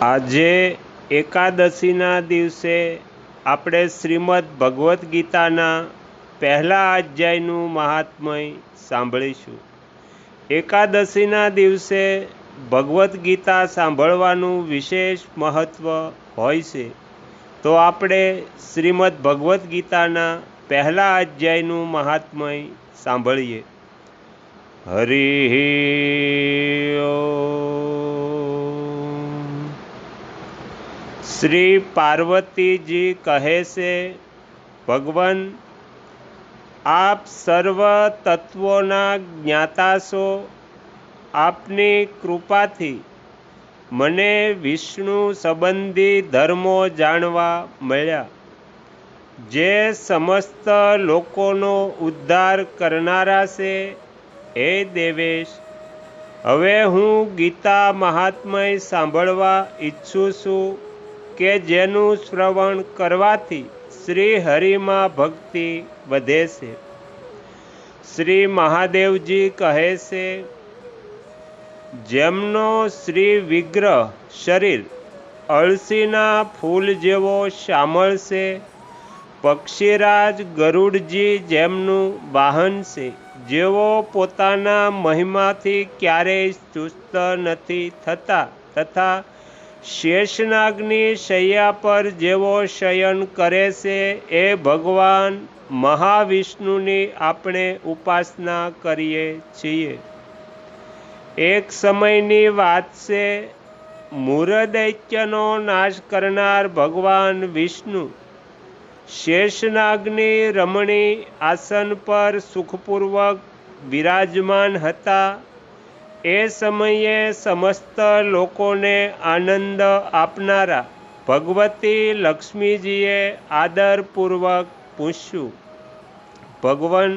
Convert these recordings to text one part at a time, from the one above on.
આજે એકાદશીના દિવસે આપણે શ્રીમદ ભગવદ્ ગીતાના પહેલા અધ્યાયનું મહાત્મય સાંભળીશું. એકાદશીના દિવસે ભગવદ્ ગીતા સાંભળવાનું વિશેષ મહત્ત્વ હોય છે. તો આપણે શ્રીમદ ભગવદ્ ગીતાના પહેલા અધ્યાયનું મહાત્મય સાંભળીએ. હરિ શ્રી પાર્વતીજી કહે છે, ભગવાન, આપ સર્વ તત્વોના જ્ઞાતા છો. આપની કૃપાથી મને વિષ્ણુ સંબંધી ધર્મો જાણવા મળ્યા. જે સમસ્ત લોકોનો ઉદ્ધાર કરનારા છે, હે દેવેશ, હવે હું ગીતા મહાત્મય સાંભળવા ઈચ્છું છું. કે જેનું શ્રવણ કરવાથી શ્રી હરિમાં ભક્તિ વધે છે. શ્રી મહાદેવજી કહે છે, જેમનો શ્રી વિગ્રહ શરીર અળસીના ફૂલ જેવો શામળ છે, પક્ષીરાજ ગરુડજી જેમનું વાહન છે, જેઓ પોતાના મહિમાથી ક્યારેય ચુસ્ત નથી થતા તથા શેષનાગની શૈયા પર જેવો શયન કરે છે, એ ભગવાન મહાવિષ્ણુની આપણે ઉપાસના કરીએ છીએ. એક સમયની વાત છે, મૂરદૈત્યનો નાશ કરનાર ભગવાન વિષ્ણુ. શેષનાગની રમણી આસન પર સુખપૂર્વક વિરાજમાન હતા. એ સમયે સમસ્ત લોકોને આનંદ આપનારા ભગવતી લક્ષ્મીજીએ આદરપૂર્વક પૂછ્યું, ભગવાન,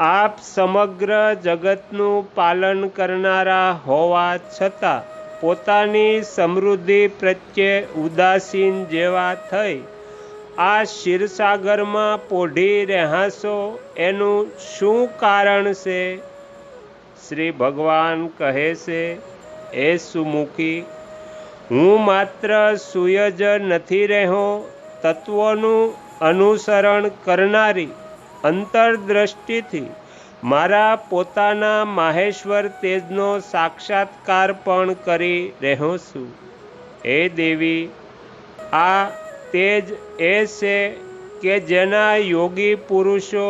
આપ સમગ્ર જગતનું પાલન કરનારા હોવા છતાં પોતાની સમૃદ્ધિ પ્રત્યે ઉદાસીન જેવા થઈ. આ ક્ષીરસાગરમાં પોઢી રહ્યાશો એનું શું કારણ છે? શ્રી ભગવાન કહે છે, એ સુમુખી, હું માત્ર સુયજ નથી રહ્યો, તત્વોનું અનુસરણ કરનારી અંતરદ્રષ્ટિથી મારા પોતાના માહેશ્વર તેજનો સાક્ષાત્કાર પણ કરી રહ્યો છું. હે દેવી, આ તેજ એ છે કે જેના યોગી પુરુષો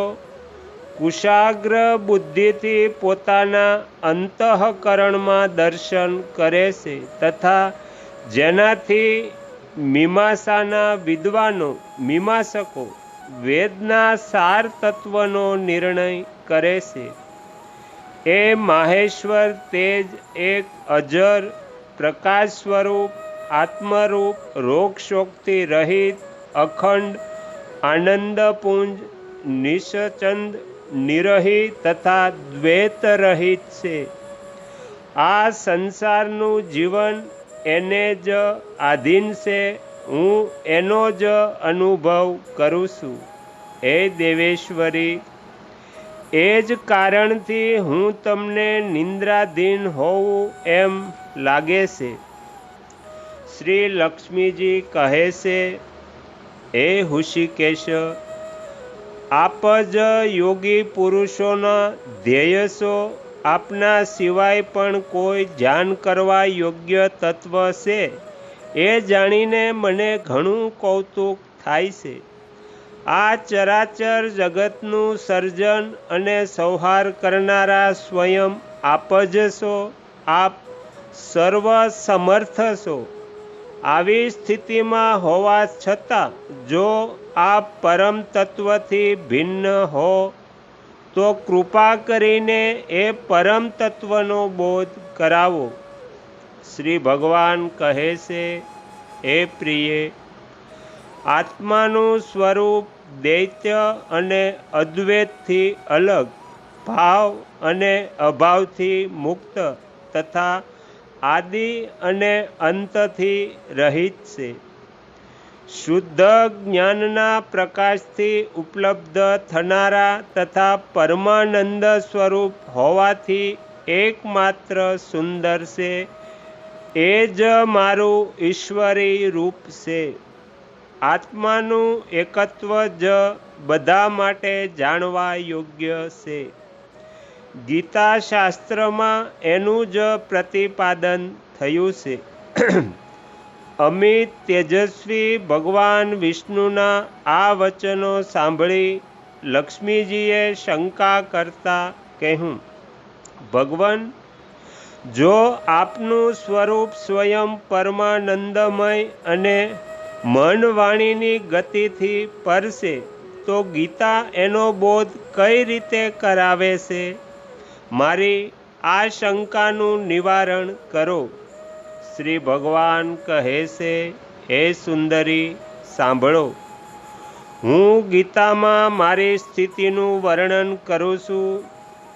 કુશાગ્ર બુદ્ધિથી પોતાના અંતઃકરણમાં દર્શન કરે છે તથા જેનાથી મીમાંસાના વિદ્વાનો, મીમાંસકો વેદના સાર તત્વનો નિર્ણય કરે છે. એ માહેશ્વર તેજ એક અજર પ્રકાશ સ્વરૂપ આત્મરૂપ, રોગશોકથી રહિત, અખંડ, આનંદપુંજ, નિશચંદ નિરહી તથા દ્વૈત રહિત છે. આ સંસારનું જીવન એને જ આધીન છે. હું એનો જ અનુભવ કરું છું. હે દેવેશ્વરી, એ જ કારણથી હું તમને નિંદ્રાધીન હોવું એમ લાગે છે. શ્રી લક્ષ્મીજી કહે છે, હે હુષિકેશ આપ જ યોગી પુરુષોના ધ્યેય છો. આપના સિવાય પણ કોઈ ધ્યાન કરવા યોગ્ય તત્વ છે. એ જાણીને મને ઘણું કૌતુક થાય છે. આ ચરાચર જગતનું સર્જન અને સંહાર કરનારા સ્વયં આપ જ છો. આપ સર્વ સમર્થ છો. આવી સ્થિતિમાં હોવા છતાં જો આપ પરમ તત્વથી ભિન્ન હો, તો કૃપા કરીને એ પરમ તત્વનો બોધ કરાવો. શ્રી ભગવાન કહે છે, હે પ્રિય, આત્માનું સ્વરૂપ દૈત્ય અને અદ્વૈતથી અલગ, ભાવ અને અભાવથી મુક્ત તથા આદિ અને અંતથી રહિત છે. શુદ્ધ જ્ઞાનના પ્રકાશથી ઉપલબ્ધ થનારા તથા પરમાનંદ સ્વરૂપ હોવાથી એકમાત્ર સુંદર છે. એ જ મારું ઈશ્વરી રૂપ છે. આત્માનું એકત્વ જ બધા માટે જાણવા યોગ્ય છે. ગીતા શાસ્ત્રમાં એનું જ પ્રતિપાદન થયું છે. અમિત તેજસ્વી ભગવાન વિષ્ણુના આ વચનો સાંભળી લક્ષ્મીજીએ શંકા કરતા કહ્યું, ભગવાન, જો આપનું સ્વરૂપ સ્વયં પરમાનંદમય અને મન વાણીની ગતિથી પરશે તો ગીતા એનો બોધ કઈ રીતે કરાવે છે? મારી આ શંકાનું નિવારણ કરો. શ્રી ભગવાન કહે છે, હે સુંદરી, સાંભળો. હું ગીતામાં મારી સ્થિતિનું વર્ણન કરું છું.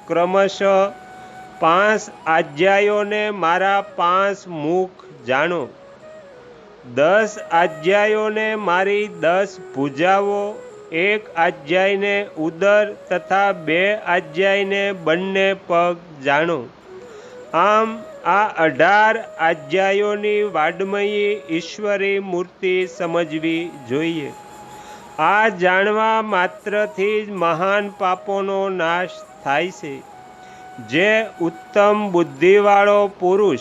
ક્રમશઃ પાંચ આધ્યાયોને મારા પાંચ મુખ જાણો. દસ આધ્યાયોને મારી દસ ભૂજાઓ એક આજ્યાયને ઉદર તથા બે આજ્યાયને બંને પગ જાણો. આમ આ અઢાર આજ્યાયોની વાડમયી ઈશ્વરી મૂર્તિ સમજવી જોઈએ. આ જાણવા માત્રથી જ મહાન પાપોનો નાશ થાય છે. જે ઉત્તમ બુદ્ધિવાળો પુરુષ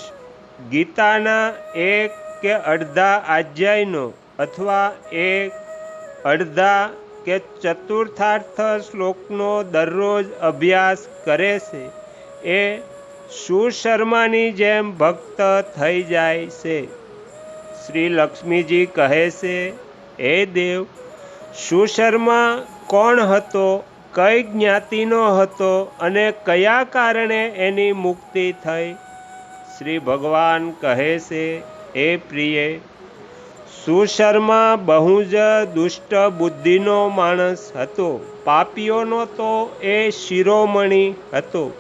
ગીતાના એક કે અડધા આજ્યાયનો અથવા એક અડધા કે ચતુર્થાર્થ શ્લોકનો દરરોજ અભ્યાસ કરે છે, એ સુશર્માની જેમ ભક્ત થઈ જાય છે. શ્રી લક્ષ્મીજી કહે છે, હે દેવ, સુશર્મા કોણ હતો, કઈ જ્ઞાતિનો હતો અને કયા કારણે એની મુક્તિ થઈ? શ્રી ભગવાન કહે છે એ પ્રિય સુશર્મા બહુ જ દુષ્ટ બુદ્ધિનો માણસ હતો. પાપીઓનો તો એ શિરોમણી હતો.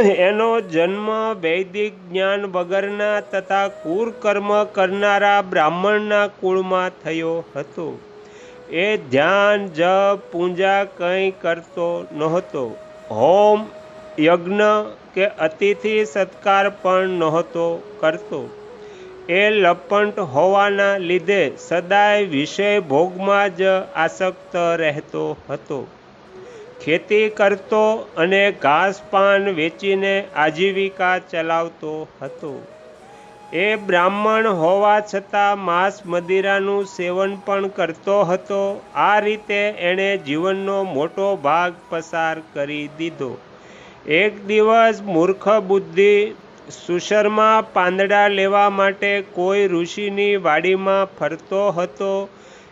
એનો જન્મ વૈદિક જ્ઞાન વગરના તથા કુરકર્મ કરનારા બ્રાહ્મણના કુળમાં થયો હતો. એ ધ્યાન, જપ, પૂજા કંઈ કરતો નહોતો. હોમ, યજ્ઞ કે અતિથિ સત્કાર પણ નહોતો કરતો. એ લપંટ હોવાના લીધે સદાય વિષય ભોગમાં જ આસક્ત રહેતો હતો. ખેતી કરતો અને ઘાસ પાન વેચીને આજીવિકા ચલાવતો હતો. એ બ્રાહ્મણ હોવા છતાં માંસ મદિરાનું સેવન પણ કરતો હતો. આ રીતે એણે જીવનનો મોટો ભાગ પસાર કરી દીધો. એક દિવસ મૂર્ખ બુદ્ધિ સુશર્મા પાંદડા લેવા માટે કોઈ ઋષિની વાડીમાં ફરતો હતો.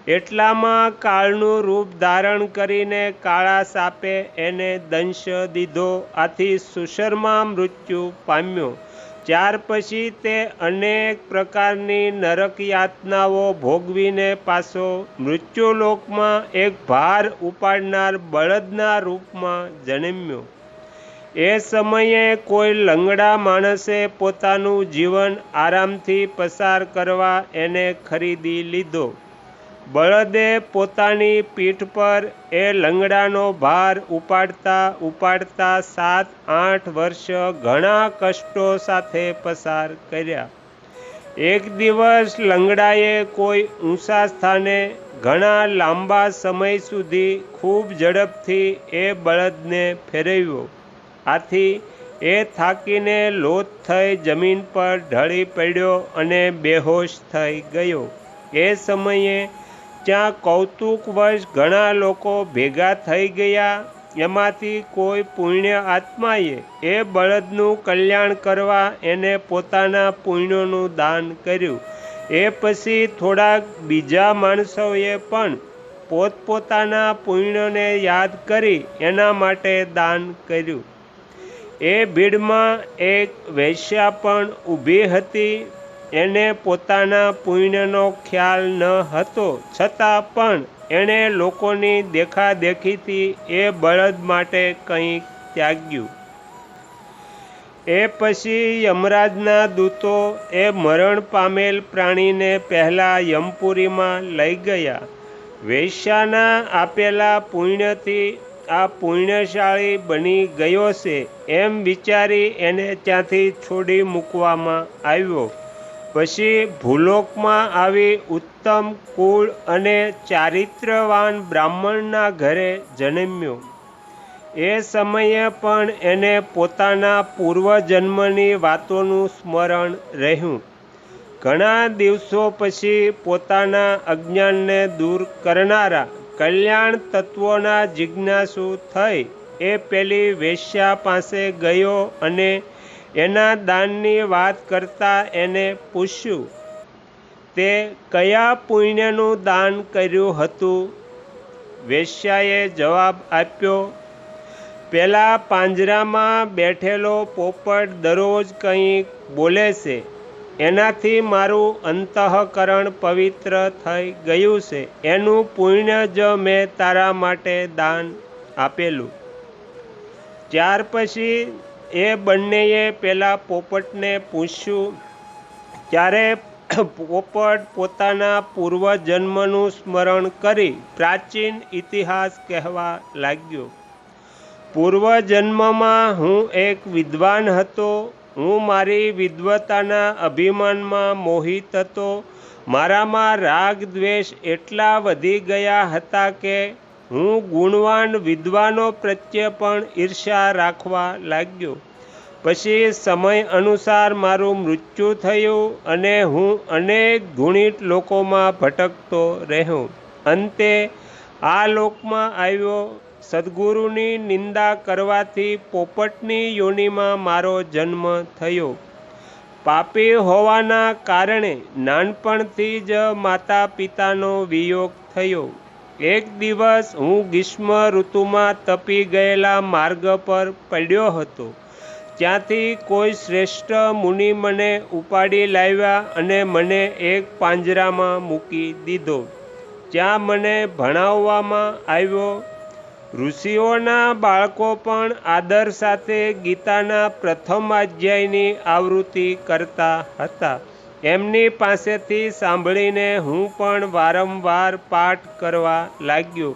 એટલામાં કાળનું રૂપ ધારણ કરીને કાળા સાપે એને દંશ દીધો. આથી સુશર્મા મૃત્યુ પામ્યો. ત્યાર પછી તે અનેક પ્રકારની નરક યાતનાઓ ભોગવીને પાછો મૃત્યુલોકમાં એક ભાર ઉપાડનાર બળદના રૂપમાં જન્મ્યો. એ સમયે કોઈ લંગડા માણસે પોતાનું જીવન આરામથી પસાર કરવા એને ખરીદી લીધો. બળદે પોતાની પીઠ પર એ લંગડાનો ભાર ઉપાડતા ઉપાડતા સાત, આઠ વર્ષ ઘણા કષ્ટો સાથે પસાર કર્યા. એક દિવસ લંગડાએ કોઈ ઊંચા સ્થાને ઘણા લાંબા સમય સુધી ખૂબ ઝડપથી એ બળદને ફેરવ્યો. આથી એ થાકીને લોથ થઈ જમીન પર ઢળી પડ્યો અને બેહોશ થઈ ગયો. એ સમયે ત્યાં કૌતુકવશ ઘણા લોકો ભેગા થઈ ગયા. એમાંથી કોઈ પુણ્ય આત્માએ એ બળદનું કલ્યાણ કરવા એને પોતાના પુણ્યોનું દાન કર્યું. એ પછી થોડાક બીજા માણસોએ પણ પોતપોતાના પુણ્યને યાદ કરી એના માટે દાન કર્યું. એ ભીડમાં એક વૈશ્યા પણ ઊભી હતી. એને પોતાના પુણ્યનો ખ્યાલ ન હતો. છતાં પણ એણે લોકોની દેખાદેખીથી એ બળદ માટે કંઈક ત્યાગ્યું. એ પછી યમરાજના દૂતો એ મરણ પામેલ પ્રાણીને પહેલાં યમપુરીમાં લઈ ગયા. વૈશ્યાના આપેલા પુણ્યથી આ પુણ્યશાળી બની ગયો છે એમ વિચારી એને ત્યાંથી છોડી મૂકવામાં આવ્યો. પછી ભૂલોકમાં આવી ઉત્તમ કુળ અને ચારિત્રવાન બ્રાહ્મણના ઘરે જન્મ્યો. એ સમયે પણ એને પોતાના પૂર્વજન્મની વાતોનું સ્મરણ રહ્યું. ઘણા દિવસો પછી પોતાના અજ્ઞાનને દૂર કરનારા કલ્યાણ તત્વોના જિજ્ઞાસુ થઈ એ પેલી વેશ્યા પાસે ગયો અને એના દાનની વાત કરતા એને પૂછ્યું, તે કયા પુણ્યનું દાન કર્યું હતું? વેશ્યાએ જવાબ આપ્યો, પેલા પાંજરામાં બેઠેલો પોપટ દરરોજ કંઈક બોલે છે. એનાથી મારું અંતઃકરણ પવિત્ર થઈ ગયું છે. એનું પુણ્ય જ મેં તારા માટે દાન આપેલું. ત્યાર પછી એ બંનેએ પેલા પોપટને પૂછ્યું ત્યારે પોપટ પોતાના પૂર્વજન્મનું સ્મરણ કરી પ્રાચીન ઇતિહાસ કહેવા લાગ્યો? પૂર્વજન્મમાં હું એક વિદ્વાન હતો. હું મારી વિદ્વતાના અભિમાનમાં મોહિત હતો. મારામાં રાગ દ્વેષ એટલા વધી ગયા હતા કે હું ગુણવાન વિદ્વાનો પ્રત્યે પણ ઈર્ષા રાખવા લાગ્યો. પછી સમય અનુસાર મારું મૃત્યુ થયું અને હું અનેક ગુણિત લોકોમાં ભટકતો રહ્યો. અંતે આ લોકમાં આવ્યો સદગુરુની નિંદા કરવાથી પોપટની યોનિમાં મારો જન્મ થયો. પાપી હોવાના કારણે નાનપણથી જ માતા પિતાનો વિયોગ થયો. એક દિવસ હું ગ્રીષ્મ ઋતુમાં તપી ગયેલા માર્ગ પર પડ્યો હતો. ત્યાંથી કોઈ શ્રેષ્ઠ મુનિ મને ઉપાડી લાવ્યા અને મને એક પાંજરામાં મૂકી દીધો. જ્યાં મને ભણાવવામાં આવ્યો ઋષિઓના બાળકો પણ આદર સાથે ગીતાના પ્રથમ અધ્યાયની આવૃત્તિ કરતા હતા. એમની પાસેથી સાંભળીને હું પણ વારંવાર પાઠ કરવા લાગ્યો.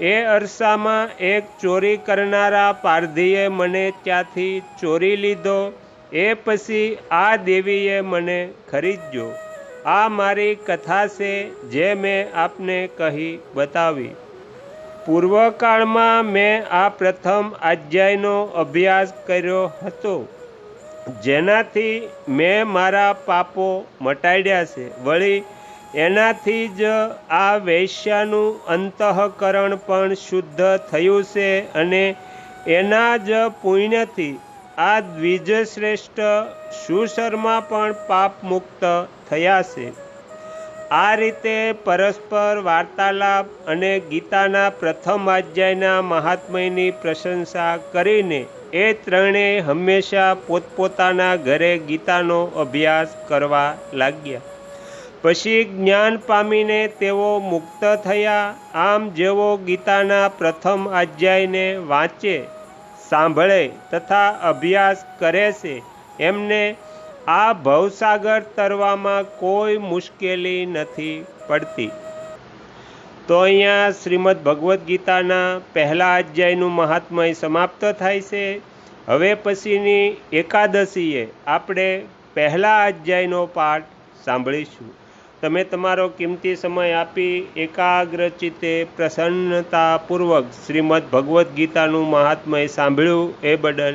એ અરસામાં એક ચોરી કરનારા પારધીએ મને ત્યાંથી ચોરી લીધો. એ પછી આ દેવીએ મને ખરીદ્યો. આ મારી કથા છે જે મેં આપને કહી બતાવી. પૂર્વકાળમાં મેં આ પ્રથમ અધ્યાયનો અભ્યાસ કર્યો હતો. જેનાથી મેં મારા પાપો મટાડ્યા છે. વળી એનાથી જ આ વૈશ્યાનું અંતઃકરણ પણ શુદ્ધ થયું છે અને એના જ પુણ્યથી આ દ્વિજશ્રેષ્ઠ સુશર્મા પણ પાપ મુક્ત થયા છે. આ રીતે પરસ્પર વાર્તાલાપ અને ગીતાના પ્રથમ અધ્યાયના મહાત્મયની પ્રશંસા કરીને એ ત્રણેય હંમેશા પોતપોતાના ઘરે ગીતાનો અભ્યાસ કરવા લાગ્યા. પછી જ્ઞાન પામીને તેઓ મુક્ત થયા, આમ જેઓ ગીતાના પ્રથમ અધ્યાયને વાંચે, સાંભળે તથા અભ્યાસ કરે છે, એમને આ ભવસાગર તરવામાં કોઈ મુશ્કેલી નથી પડતી. તો અહીંયા શ્રીમદ ભગવદ્ ગીતાના પહેલા અધ્યાયનું મહાત્મય સમાપ્ત થાય છે. હવે પછીની એકાદશીએ આપણે પહેલા અધ્યાયનો પાઠ સાંભળીશું. તમે તમારો કિંમતી સમય આપી એકાગ્રચિતે પ્રસન્નતાપૂર્વક શ્રીમદ ભગવદ્ ગીતાનું મહાત્મય સાંભળ્યું એ બદલ